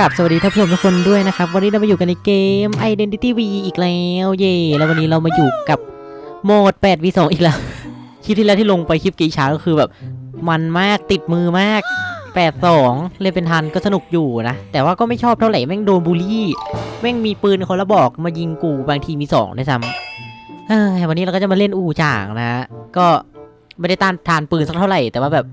กับสวัสดีท่านผู้ชมทุกคนด้วยนะครับ วันนี้เรามาอยู่กันในเกม Identity V อีกแล้ว เย่แล้ววันนี้เรามาอยู่กับโหมด 8v2 อีกแล้ว คลิปที่แล้วที่ลงไปคลิปกีช้าก็คือแบบ มันมากติดมือมาก 8-2 เล่นเป็นทันก็สนุกอยู่นะ แต่ว่าก็ไม่ชอบเท่าไหร่ แม่งโดนบูลลี่ แม่งมีปืนคนละบอกมายิงกูบางทีมีสองด้วยซ้ำเฮ้ยวันนี้เราก็จะมาเล่นอูจ่างนะก็ไม่ได้ต้านทานปืนสักเท่าไหร่แต่ว่าแบบ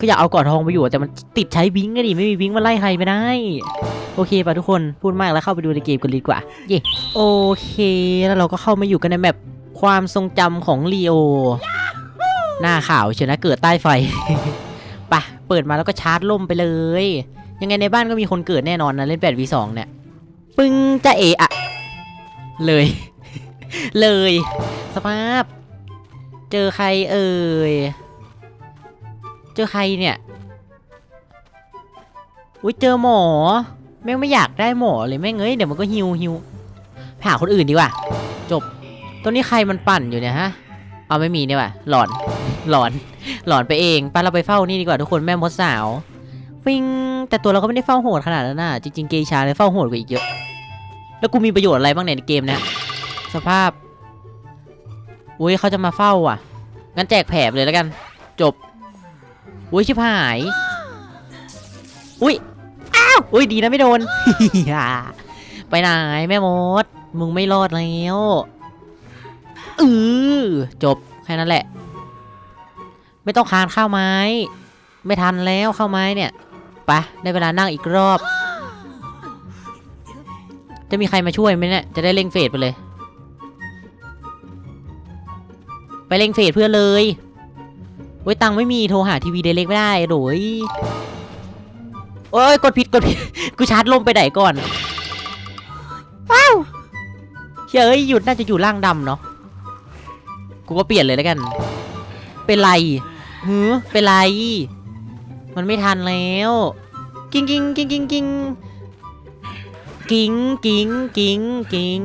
ก็อยากเอากอดทองไปอยู่แต่มันติดใช้วิ้งไงดิไม่มีวิ้งมาไล่ใครไม่ได้ โอเคป่ะทุกคนพูดมากแล้วเข้าไปดูในเกมกันดีกว่าเย่โอเคแล้วเราก็เข้ามาอยู่กันในแมปความทรงจำของลีโอหน้าข่าวเชียวนะเกิดใต้ไฟปะเปิดมาแล้วก็ชาร์จล่มไปเลย ยังไงในบ้านก็มีคนเกิดแน่นอนนะเล่น 8v2 เนี่ยปึ้งจะเอะอะเลย เลย สภาพ เจอใครเอ่ย เจอใครเนี่ย อุ้ยเจอหมอ แม่งไม่อยากได้หมอเลยแม่งเอ้ยเดี๋ยวมันก็ฮิวฮิวหาคนอื่นดีกว่า จบตรงนี้ใครมันปั่นอยู่เนี่ยฮะ เอาไม่มีเนี่ยว่ะ หลอน หลอน หลอนไปเองไปเราไปเฝ้านี่ดีกว่าทุกคนแม่มดสาวฟิงแต่ตัวเราก็ไม่ได้เฝ้าโหดขนาดนั้นนะจริงๆเกยชาเลยเฝ้าโหดกว่าอีกเยอะ แล้วกูมีประโยชน์อะไรบ้างในเกมเนี้ยสภาพ อุ้ยเขาจะมาเฝ้าอะ งั้นแจกแผลเลยแล้วกัน จบ อุ้ยชิบหาย อุ้ย อ้าว อุ้ยดีนะไม่โดน ไปไหนแม่มด มึงไม่รอดแล้วเออจบแค่นั้นแหละ ไม่ต้องคานข้าวไม้ ไม่ทันแล้วข้าวไม้เนี่ย ไปได้เวลานั่งอีกรอบ จะมีใครมาช่วยไหมเนี่ย จะได้เร่งเฟสไปเลย ไปเร่งเฟสเพื่อนเลย โอ้ยตังค์ไม่มีโทรหาทีวีเดเล็กไม่ได้โดยโอ้ยกดผิดกดผิดกูชาร์จลมไปไหนก่อนว้าวเฮ้ยหยุดน่าจะอยู่ล่างดำเนาะกูก็เปลี่ยนเลยแล้วกัน เป็นไรหือเป็นไร มันไม่ทันแล้วกิ้งกิ้งกิ้งกิ้งกิ้งกิ้งกิ้งกิ้งกิ้ง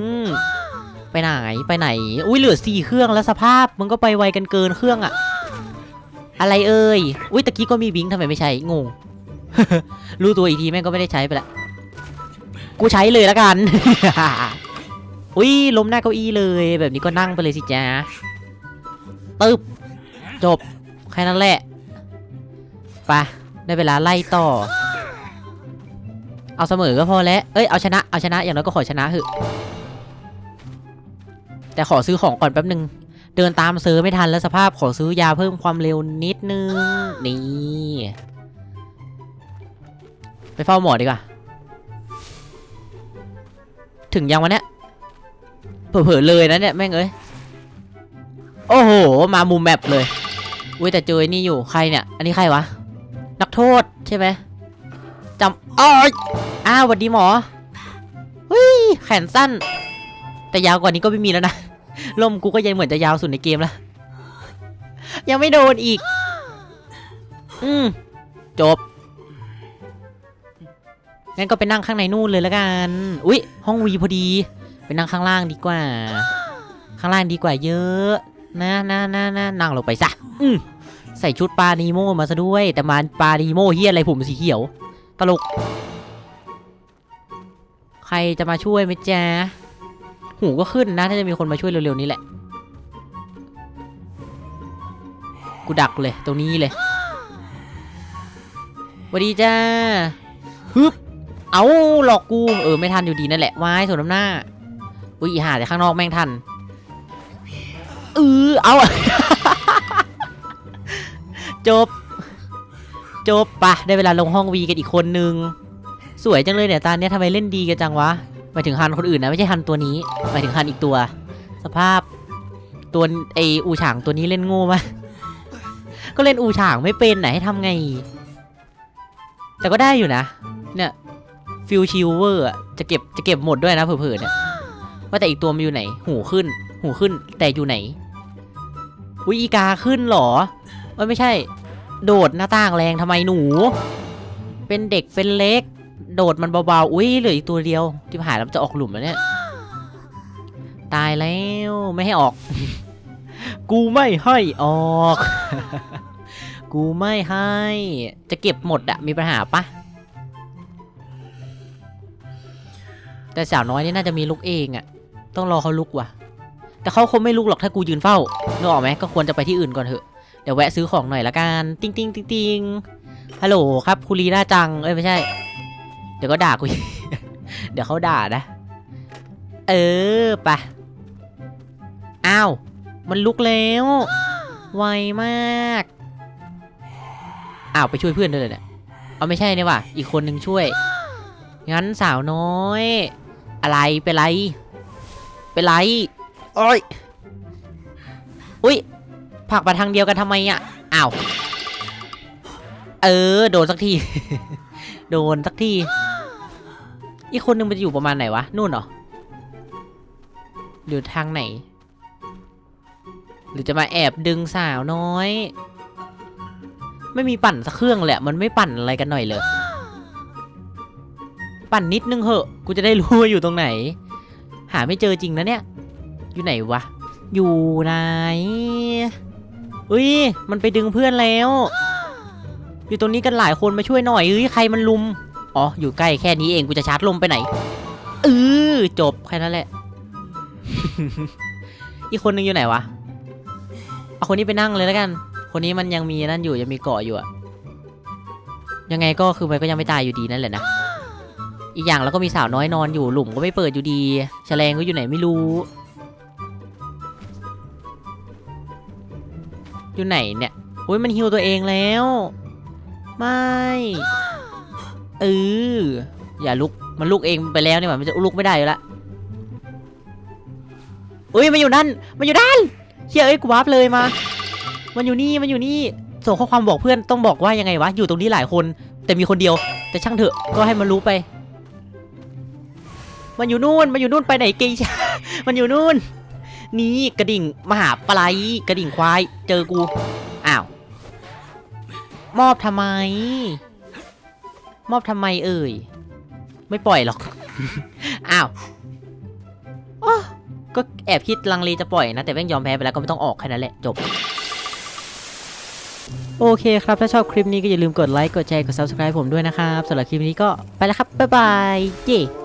ไปไหนไปไหน อุ้ยเหลือสี่เครื่องแล้วสภาพมึงก็ไปไวกันเกินเครื่องอะ อะไรเอ่ย อุ้ยตะกี้ก็มีบิงทำไมไม่ใช้ งง รู้ตัวอีกทีแม่งก็ไม่ได้ใช้ไปละ กูใช้เลยแล้วกัน อุ้ยล้มหน้าเก้าอี้เลย แบบนี้ก็นั่งไปเลยสิจ้าตึบจบ แค่นั้นแหละไปได้เวลาไล่ต่อ เอาเสมอก็พอแล้ว เอ้ย เอาชนะ เอาชนะ อย่างน้อยก็ขอชนะเถอะแต่ขอซื้อของก่อนแป๊บนึง เดินตามซื้อไม่ทันแล้วสภาพขอซื้อยาเพิ่มความเร็วนิดนึง นี่ ไปเฝ้าหมอดีกว่า ถึงยังวะเนี่ยเผลอๆเลยนะเนี่ยแม่งเอ้ย โอ้โห มามุมแมปเลยอุ้ยแต่เจอนี่อยู่ใครเนี่ย อันนี้ใครวะ นักโทษใช่ไหมจำอ้อยอ้าวสวัสดีหมอเฮ้ยแขนสั้น แต่ยาวกว่านี้ก็ไม่มีแล้วนะ ลมกูก็ยังเหมือนจะยาวสุดในเกมล้วยังไม่โดนอีก อืม จบ งั้นก็ไปนั่งข้างในนู่นเลยแล้วกัน อุ๊ย ห้องวีพอดี ไปนั่งข้างล่างดีกว่า ข้างล่างดีกว่าเยอะ นะนะนะนะนั่งลงไปซะ อืมใส่ชุดปลานีโมมาซะด้วย แต่มันปลานีโมเฮียอะไรผมสีเขียว ตลก ใครจะมาช่วยไหมจ๊ะ หูก็ขึ้นนะถ้าจะมีคนมาช่วยเร็วๆนี้แหละ กูดักเลยตรงนี้เลยวัสดีจ้าฮึบเอาหลอกกู เออไม่ทันอยู่ดีนั่นแหละวายส่วนน้ำหน้า อุ้ยหาแต่ข้างนอกแม่งทันเออเอา จบ จบปะได้เวลาลงห้องวีกันอีกคนนึง สวยจังเลยเนี่ยตาเนี้ยทำไมเล่นดีกันจังวะ หมายถึงฮันคนอื่นนะไม่ใช่ฮันตัวนี้หมายถึงฮันอีกตัว สภาพตัวไออูฉางตัวนี้เล่นโง่มากก็เล่นอูฉางไม่เป็นไหนให้ทำไง แต่ก็ได้อยู่นะ เนี่ยฟิลชิลเวอร์จะเก็บจะเก็บหมดด้วยนะเผื่อๆเนี่ยว่าแต่อีกตัวมันอยู่ไหน หูขึ้น หูขึ้นแต่อยู่ไหนวิอีกาขึ้นเหรอไม่ใช่ โดดหน้าต่างแรงทำไมหนู เป็นเด็กเป็นเล็ก โดดมันเบาๆ อุ้ยเหลืออีกตัวเดียว ที่หายแล้วจะออกหลุมแล้วเนี่ย ตายแล้วไม่ให้ออก กูไม่ให้ออก กูไม่ให้ จะเก็บหมดอะมีปัญหาปะแต่สาวน้อยนี่น่าจะมีลุกเองอะต้องรอเขาลุกว่ะ แต่เขาคงไม่ลุกหรอกถ้ากูยืนเฝ้านึกออกไหมก็ควรจะไปที่อื่นก่อนเถอะเดี๋ยวแวะซื้อของหน่อยละกัน ติ้งติ้งติ้งติ้งฮัลโหลครับคุรีน่าจัง เอ้ยไม่ใช่ ดี๋ยวก็ด่ากูเดี๋ยวเขาด่านะ เออปะอ้าว มันลุกแล้ว ไวมาก อ้าว ไปช่วยเพื่อนด้วยเลยเนี่ยเอาไม่ใช่เนี่ยว่ะ อีกคนนึงช่วย งั้นสาวน้อย อะไร เป็นไร เป็นไรโอ้ยอุ้ยผักมาทางเดียวกันทำไมอะ อ้าว เออ โดนสักที โดนสักที อีกคนนึงมันจะอยู่ประมาณไหนวะ นู่นเหรอ หรือทางไหน หรือจะมาแอบดึงสาวน้อย ไม่มีปั่นสักเครื่องแหละ มันไม่ปั่นอะไรกันหน่อยเลย ปั่นนิดนึงเหอะ กูจะได้รู้ว่าอยู่ตรงไหน หาไม่เจอจริงนะเนี่ย อยู่ไหนวะ อยู่ไหน อุ้ย มันไปดึงเพื่อนแล้ว อยู่ตรงนี้กันหลายคนมาช่วยหน่อยเอ้ย ใครมันลุม อ๋อ อยู่ใกล้แค่นี้เองกูจะชาร์จลมไปไหนเออจบแค่นั้นแหละ อีกคนนึงอยู่ไหนวะ เอาคนนี้ไปนั่งเลยแล้วกัน คนนี้มันยังมีนั่นอยู่ยังมีเกาะอยู่อะยังไงก็คือมันก็ยังไม่ตายอยู่ดีนั่นแหละนะ อีกอย่างแล้วก็มีสาวน้อยนอนอยู่หลุมก็ไม่เปิดอยู่ดีแฉลงก็อยู่ไหนไม่รู้ อยู่ไหนเนี่ยอุ้ยมันฮิวตัวเองแล้ว ไม่ เอออย่าลุกมันลุกเองไปแล้วเนี่ยมันจะลุกไม่ได้อยู่ละอุ้ยมันอยู่นั่นมันอยู่ด้านเฮียเอ้ยกูวาร์ปเลยมา มันอยู่นี่มันอยู่นี่ส่งข้อความบอกเพื่อนต้องบอกว่ายังไงวะอยู่ตรงนี้หลายคน แต่มีคนเดียว แต่ช่างเถอะก็ให้มันรู้ไป มันอยู่นู่นมันอยู่นู่นไปไหนกย์ชามันอยู่นู่น นี่กระดิ่งมหาปลายกระดิ่งควาย เจอกูอ้าวมอบทำไม มอบทำไมเอ่ย ไม่ปล่อยหรอก อ้าวโอ้ก็แอบคิดลังเลจะปล่อยนะ แต่แม่งยอมแพ้ไปแล้วก็ไม่ต้องออกแค่นั้นแหละจบ โอเคครับ ถ้าชอบคลิปนี้ก็อย่าลืมกดไลค์ กดแชร์ กด subscribe ผมด้วยนะครับสำหรับคลิปนี้ก็ไปแล้วครับ บ๊ายบาย เย้